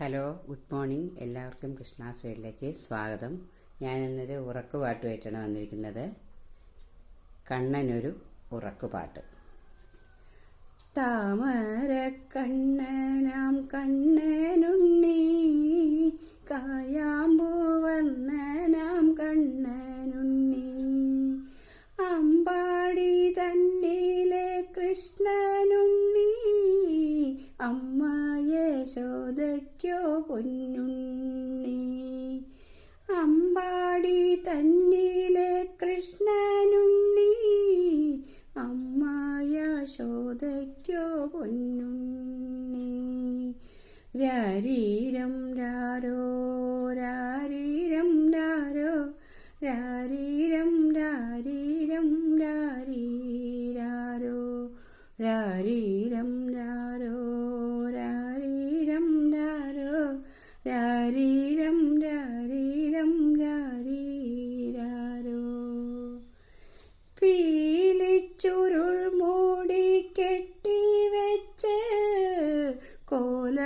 Hello good morning. എല്ലാവർക്കും കൃഷ്ണാസ് വീട്ടിലേക്ക് സ്വാഗതം. ഞാൻ ഇന്നൊരു ഉറക്കുപാട്ടുമായിട്ടാണ് വന്നിരിക്കുന്നത്. കണ്ണനൊരു ഉറക്കുപാട്ട്. താമര കണ്ണനാം കണ്ണനുണ്ണി കായാമ്പൂ വന്നനാം കണ്ണനുണ്ണി. അമ്പാടി തന്നിലെ കൃഷ്ണനുണ്ണി അമ്മ യശോദയ്ക്കോ പൊന്നുണ്ണി. അമ്പാടി തന്നിലെ കൃഷ്ണനുണ്ണി. അമ്മ യശോദയ്ക്കോ പൊന്നുണ്ണി. രാരീരം രാരോ രാരീരം രാരോ രാരീരം രാരീരം രാരീരാരോ രാരീരം രാരോ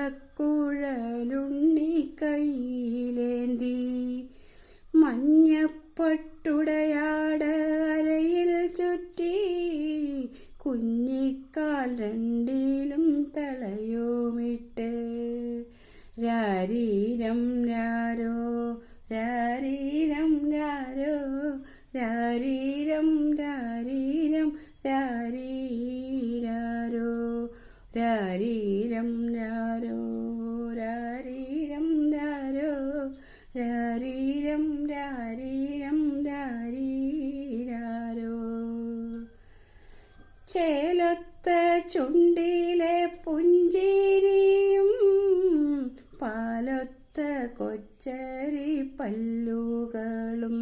കോലക്കുഴലുണ്ണി കയ്യിലേന്തി മഞ്ഞപ്പട്ടുടയാട് അരയിൽ ചുറ്റി കുഞ്ഞിക്കാൽ രണ്ടിലും തളയോമിട്ട്. രാരീരം രാരോ രാരീരം രാരോ രാരീരം രാരീരം രാരീരാരോ രാരീരം രാരോ ചുണ്ടിലെ പുഞ്ചിരിയും പാലൊത്ത കൊച്ചരി പല്ലുകളും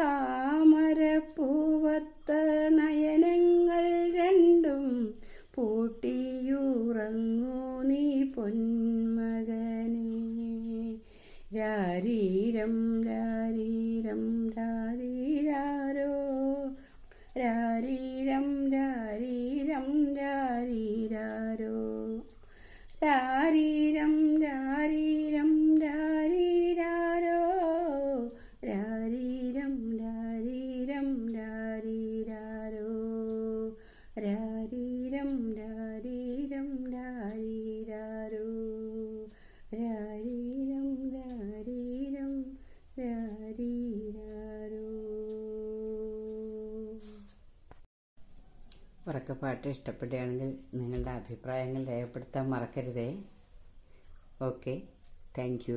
താമരപ്പൂവത്ത നയനങ്ങൾ രണ്ടും പൂട്ടിയുറങ്ങൂ നീ പൊന്മകനെ. രാരീരം രാരീരം ഉറക്കപ്പാട്ട് ഇഷ്ടപ്പെടുകയാണെങ്കിൽ നിങ്ങളുടെ അഭിപ്രായങ്ങൾ രേഖപ്പെടുത്താൻ മറക്കരുതേ. Okay thank